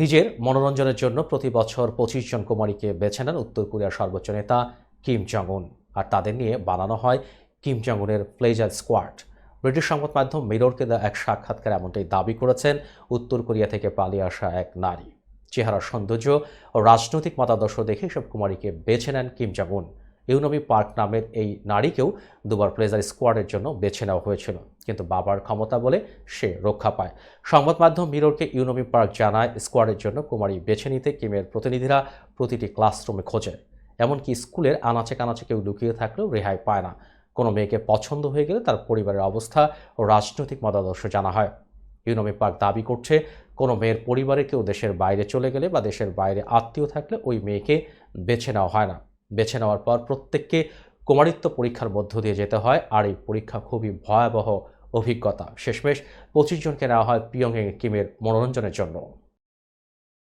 নিজের মনোরঞ্জনের জন্য প্রতি বছর পঁচিশ জন কুমারীকে বেছে নেন উত্তর কোরিয়ার সর্বোচ্চ নেতা কিম জং আর তাদের নিয়ে বানানো হয় কিম জং উনের প্লেজার স্কোয়াড। ব্রিটিশ সংবাদ মাধ্যম মিররকে দেওয়া এক সাক্ষাৎকার এমনটাই দাবি করেছেন উত্তর কোরিয়া থেকে পালিয়ে আসা এক নারী। চেহারা সৌন্দর্য ও রাজনৈতিক মতাদর্শ দেখে সব কুমারীকে বেছে নেন কিম উন ইউনমি পার্ক নামের এই নারীকেও দুবার প্লেজার স্কোয়াডের জন্য বেছে নেওয়া হয়েছিল। কিন্তু বাবার ক্ষমতা বলে সে রক্ষা পায়। সংবাদ মাধ্যম মিররকে ইউনমি পার্ক জানায়, স্কোয়াডের জন্য কুমারী বেছে নিতে কিমের প্রতিনিধিরা প্রতিটি ক্লাসরুমে খোঁজে। এমনকি স্কুলের আনাচে কানাচে কেউ লুকিয়ে থাকলেও রেহাই পায় না। কোনো মেয়েকে পছন্দ হয়ে গেলে তার পরিবারের অবস্থা ও রাজনৈতিক মতাদর্শ জানা হয়। ইউনমি পার্ক দাবি করছে, কোনো মেয়ের পরিবারে কেউ দেশের বাইরে চলে গেলে বা দেশের বাইরে আত্মীয় থাকলে ওই মেয়েকে বেছে নেওয়া হয় না। বেছে নেওয়ার পর প্রত্যেককে কুমারিত্ব পরীক্ষার মধ্য দিয়ে যেতে হয়। আর এই পরীক্ষা খুবই ভয়াবহ অভিজ্ঞতা। শেষমেশ পঁচিশ জনকে নেওয়া হয় পিয়ংয়ে কিমের মনোরঞ্জনের জন্য।